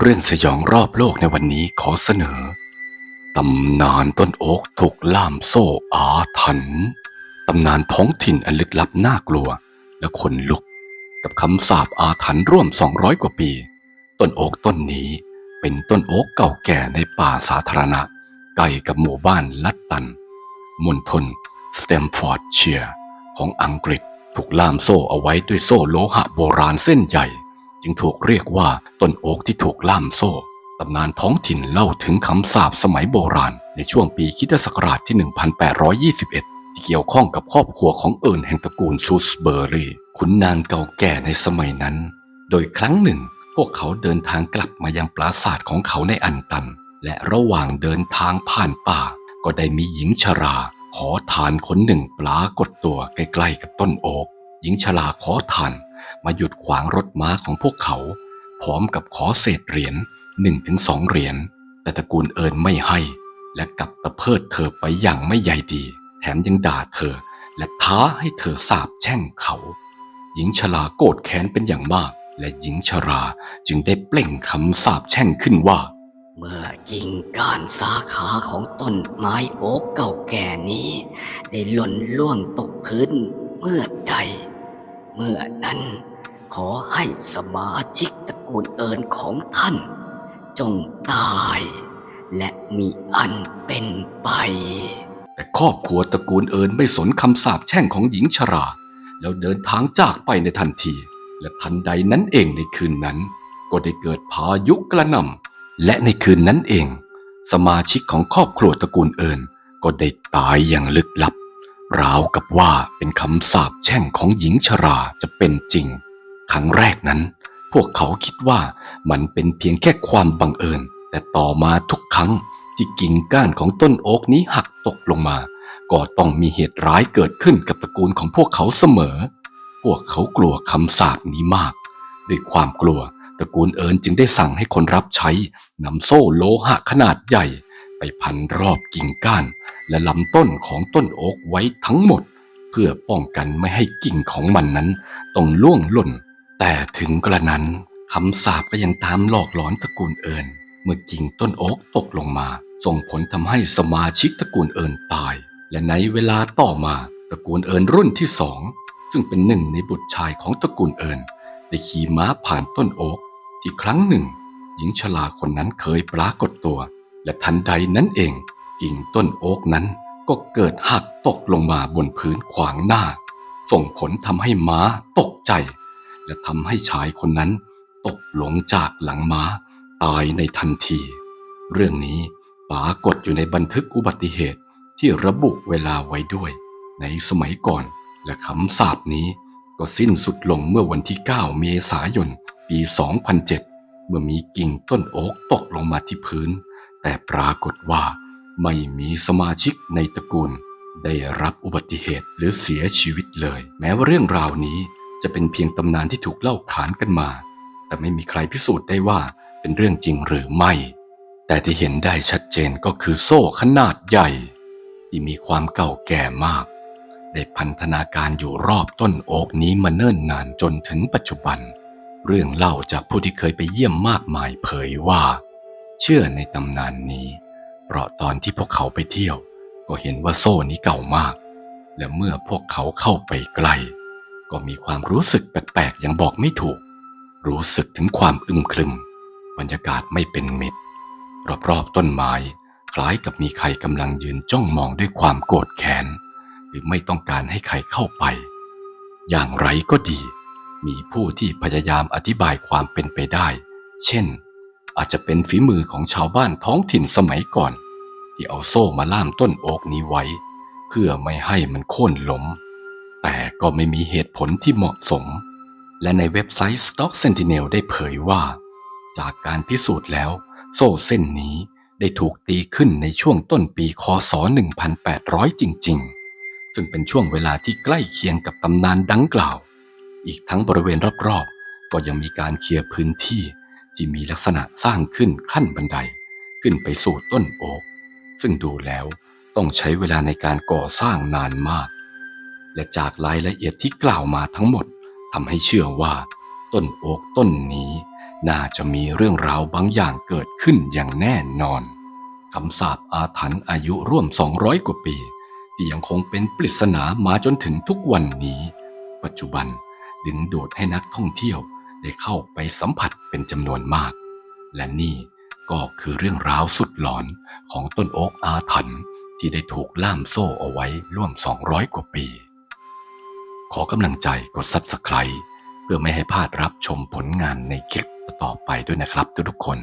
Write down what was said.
เรื่องสยองรอบโลกในวันนี้ขอเสนอ ตำนานต้นโอ๊กถูกล่ามโซ่อาถรรพ์ตำนานท้องถิ่นอันลึกลับน่ากลัว และขนลุก กับคำสาปอาถรรพ์ร่วม 200 กว่าปี ต้นโอ๊กต้นนี้เป็นต้นโอ๊กเก่าแก่ในป่าสาธารณะใกล้กับหมู่บ้านลัตตันมณฑลสเตมฟอร์ดเชียร์ของอังกฤษถูกล่ามโซ่เอาไว้ด้วยโซ่โลหะโบราณเส้นใหญ่ จึงถูกเรียกว่าต้นโอ๊กที่ถูกล่ามโซ่ ตำนานท้องถิ่นเล่าถึงคำสาปสมัยโบราณ ในช่วงปีคริสตศักราชที่ 1821 ที่เกี่ยวข้องกับครอบครัวของเอิร์นแห่งตระกูลชูสเบอร์รี่ขุนนางเก่าแก่ในสมัยนั้น โดยครั้งหนึ่ง พวกเขาเดินทางกลับมายังปราสาทของเขาในอันตัน และระหว่างเดินทางผ่านป่า ก็ได้มีหญิงชรา ขอทานคนหนึ่งปรากฏตัวใกล้ๆกับต้นโอ๊กหญิงชราขอทาน มาหยุดขวางรถม้าของพวกเขา พร้อมกับขอเศษเหรียญหนึ่งถึงสองเหรียญแต่ตระกูลเอิญไม่ให้ และกลับตะเพิดเธอไปอย่างไม่ใยดี แถมยังด่าเธอ และท้าให้เธอสาบแช่งเขา หญิงชราโกรธแค้นเป็นอย่างมาก และหญิงชราจึงได้เปล่งคำสาบแช่งขึ้นว่า เมื่อกิ่งก้านสาขาของต้นไม้โอ๊กเก่าแก่นี้ ได้หล่นล่วงตกพื้นเมื่อ เมื่อนั้นขอให้สมาชิกตระกูลเอิญของท่าน จงตาย และมีอันเป็นไป แต่ครอบครัวตระกูลเอิญไม่สนคำสาปแช่งของหญิงชรา แล้วเดินทางจากไปในทันที และทันใดนั้นเองในคืนนั้น ก็ได้เกิดพายุกระหน่ำและในคืนนั้นเอง สมาชิกของครอบครัวตระกูลเอิญก็ได้ตายอย่างลึกลับ ราวกับว่าเป็นคำสาปแช่งของหญิงชราจะเป็นจริง ครั้งแรกนั้น พวกเขาคิดว่ามันเป็นเพียงแค่ความบังเอิญ แต่ต่อมาทุกครั้งที่กิ่งก้านของต้นโอ๊กนี้หักตกลงมา ก็ต้องมีเหตุร้ายเกิดขึ้นกับตระกูลของพวกเขาเสมอ พวกเขากลัวคำสาปนี้มาก ด้วยความกลัวตระกูลเอิญจึงได้สั่งให้คนรับใช้นำโซ่โลหะขนาดใหญ่ ไปพันรอบกิ่งก้าน และลำต้นของต้นโอ๊กไว้ทั้งหมด เพื่อป้องกันไม่ให้กิ่งของมันนั้นต้องล่วงหล่น แต่ถึงกระนั้นคำสาปก็ยังตามหลอกหลอนตระกูลเอิญเมื่อกิ่งต้นโอ๊กตกลงมา ส่งผลทำให้สมาชิกตระกูลเอิญตาย และในเวลาต่อมาตระกูลเอิญรุ่นที่สองซึ่งเป็นหนึ่งในบุตรชายของตระกูลเอิญได้ขี่ม้าผ่านต้นโอ๊กที่ครั้งหนึ่ง หญิงชราคนนั้นเคยปรากฏตัว และทันใดนั้นเอง กิ่งต้นโอ๊กนั้นก็เกิดหักตกลงมาบนพื้นขวางหน้า ส่งผลทำให้ม้าตกใจ และทำให้ชายคนนั้น ตกหลงจากหลังม้า ตายในทันที เรื่องนี้ปรากฏอยู่ในบันทึกอุบัติเหตุที่ระบุเวลาไว้ด้วย ในสมัยก่อนและคำสาปนี้ก็สิ้นสุดลงเมื่อวันที่ 9 เมษายน ปี 2007 เมื่อมีกิ่งต้นโอ๊กตกลงมาที่พื้น แต่ปรากฏว่า ไม่มีสมาชิกในตระกูล ได้รับอุบัติเหตุหรือเสียชีวิตเลย แม้ว่าเรื่องราวนี้จะเป็นเพียงตำนานที่ถูกเล่าขานกันมา แต่ไม่มีใครพิสูจน์ได้ว่าเป็นเรื่องจริงหรือไม่ แต่ที่เห็นได้ชัดเจนก็คือโซ่ขนาดใหญ่ ที่มีความเก่าแก่มาก ได้พันธนาการอยู่รอบต้นโอกนี้มาเนิ่นนานจนถึงปัจจุบัน เรื่องเล่าจากผู้ที่เคยไปเยี่ยมมากมายเผยว่า เชื่อในตำนานนี้ เพราะตอนที่พวกเขาไปเที่ยว ก็เห็นว่าโซ่นี้เก่ามาก และเมื่อพวกเขาเข้าไปใกล้ก็มีความรู้สึกแปลกๆอยังบอกไม่ถูก รู้สึกถึงความอึมครึม บรรยากาศไม่เป็นมิตร รอบๆต้นไม้คล้ายกับมีใครกำลังยืนจ้องมองด้วยความโกรธแค้น หรือไม่ต้องการให้ใครเข้าไป อย่างไรก็ดี มีผู้ที่พยายามอธิบายความเป็นไปได้ เช่น อาจจะเป็นฝีมือของชาวบ้านท้องถิ่นสมัยก่อน ที่เอาโซ่มาล่ามต้นโอกนี้ไว้ เพื่อไม่ให้มันโค่นล้ม แต่ก็ไม่มีเหตุผลที่เหมาะสม และในเว็บไซต์ Stock Sentinel ได้เผยว่า จากการพิสูจน์แล้ว โซ่เส้นนี้ได้ถูกตีขึ้นในช่วงต้นปีคศ 1800 จริง ๆ ซึ่งเป็นช่วงเวลาที่ใกล้เคียงกับตำนานดังกล่าว อีกทั้งบริเวณรอบๆ ก็ยังมีการเคลียร์พื้นที่ที่มีลักษณะสร้างขึ้นขั้นบันได ขึ้นไปสู่ต้นโอก ซึ่งดูแล้วต้องใช้เวลาในการก่อสร้างนานมาก และจากรายละเอียดที่กล่าวมาทั้งหมดทำให้เชื่อว่า ต้นโอ๊กต้นนี้ น่าจะมีเรื่องราวบางอย่างเกิดขึ้นอย่างแน่นอนคำสาปอาถรรพ์อายุร่วม 200 กว่าปี ที่ยังคงเป็นปริศนามาจนถึงทุกวันนี้ ปัจจุบันดึงดูดให้นักท่องเที่ยวได้เข้าไปสัมผัสเป็นจำนวนมาก และนี่ ก็คือเรื่องราวสุดหลอนของต้นโอ๊กอาถรรพ์ที่ได้ถูกล่ามโซ่เอาไว้ร่วม 200 กว่าปี ขอกำลังใจกดซับสไคร b e เพื่อไม่ให้พลาดรับชมผลงานในคลิปต่อไปด้วยนะครับทุกๆคน